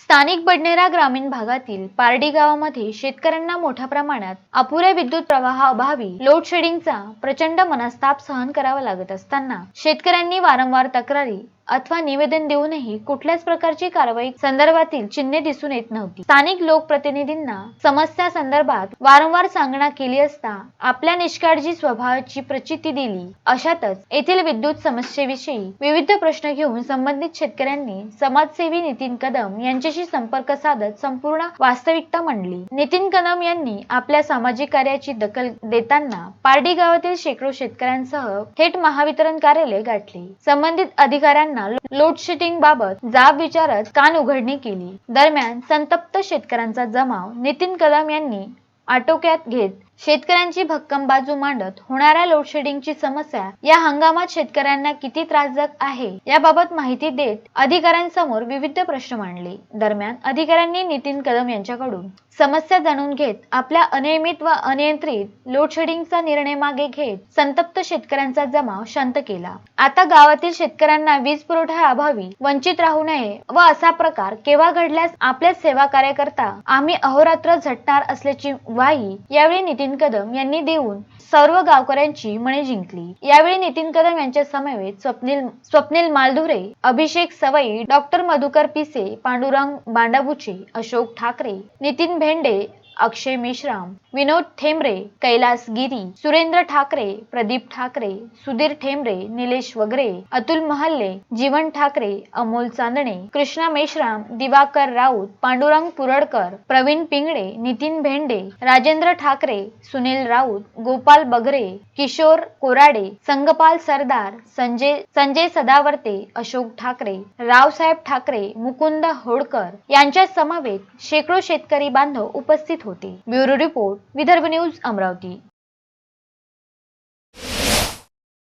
स्थानिक बडनेरा ग्रामीण भागातील पारडी गावामध्ये शेतकऱ्यांना मोठ्या प्रमाणात अपुऱ्या विद्युत प्रवाहाअभावी लोडशेडिंगचा प्रचंड मनस्ताप सहन करावा लागत असताना शेतकऱ्यांनी वारंवार तक्रारी अथवा निवेदन देऊनही कुठल्याच प्रकारची कारवाई संदर्भातील चिन्हे दिसून येत नव्हती. स्थानिक लोकप्रतिनिधींना समस्या संदर्भात वारंवार सांगणा केली असता आपल्या निष्काळजी स्वभावाची प्रचिती दिली. अशातच येथील विद्युत समस्येविषयी विविध प्रश्न घेऊन संबंधित शेतकऱ्यांनी समाजसेवी नितीन कदम यांच्याशी संपर्क साधत संपूर्ण वास्तविकता मांडली. नितीन कदम यांनी आपल्या सामाजिक कार्याची दखल देताना पारडी गावातील शेकडो शेतकऱ्यांसह थेट महावितरण कार्यालय गाठले. संबंधित अधिकाऱ्यांना शेतकऱ्यांना लोडशेडिंग बाबत जाब विचारत कान उघडणी केली. दरम्यान संतप्त शेतकऱ्यांचा जमाव नितीन कदम यांनी आटोक्यात घेत शेतकऱ्यांची भक्कम बाजू मांडत होणाऱ्या लोडशेडिंगची समस्या या हंगामात शेतकऱ्यांना किती त्रासदायक आहे याबाबत माहिती देत अधिकाऱ्यांसमोर विविध प्रश्न मांडले. दरम्यान अधिकाऱ्यांनी नितीन कदम यांच्याकडून समस्या जाणून घेत आपल्या अनियमित व अनियंत्रित लोडशेडिंगचा निर्णय मागे घेत संतप्त शेतकऱ्यांचा जमाव शांत केला. आता गावातील शेतकऱ्यांना वीज पुरवठा अभावी वंचित राहू नये व असा प्रकार केव्हा घडल्यास आपल्या सेवा कार्यकर्ता आम्ही अहोरात्र झटणार असल्याची ग्वाही यावेळी नितीन नितीन कदम यांनी देऊन सर्व गावकऱ्यांची मने जिंकली. यावेळी नितीन कदम यांच्या समवेत स्वप्नील स्वप्नील मालधुरे अभिषेक सवई डॉक्टर मधुकर पिसे पांडुरंग बांडाबुचे अशोक ठाकरे नितीन भेंडे अक्षय मेश्राम विनोद ठेंबरे कैलास गिरी सुरेंद्र ठाकरे प्रदीप ठाकरे सुधीर ठेंबरे निलेश वगरे अतुल महाल्ले जीवन ठाकरे अमोल चांदणे कृष्णा मेश्राम दिवाकर राऊत पांडुरंग पुरडकर प्रवीण पिंगडे नितीन भेंडे राजेंद्र ठाकरे सुनील राऊत गोपाल बगरे किशोर कोराडे संगपाल सरदार संजय संजय सदावर्ते अशोक ठाकरे रावसाहेब ठाकरे मुकुंद होडकर यांच्या समवेत शेकडो शेतकरी बांधव उपस्थित होते. Bureau report Vidarbha news Amravati.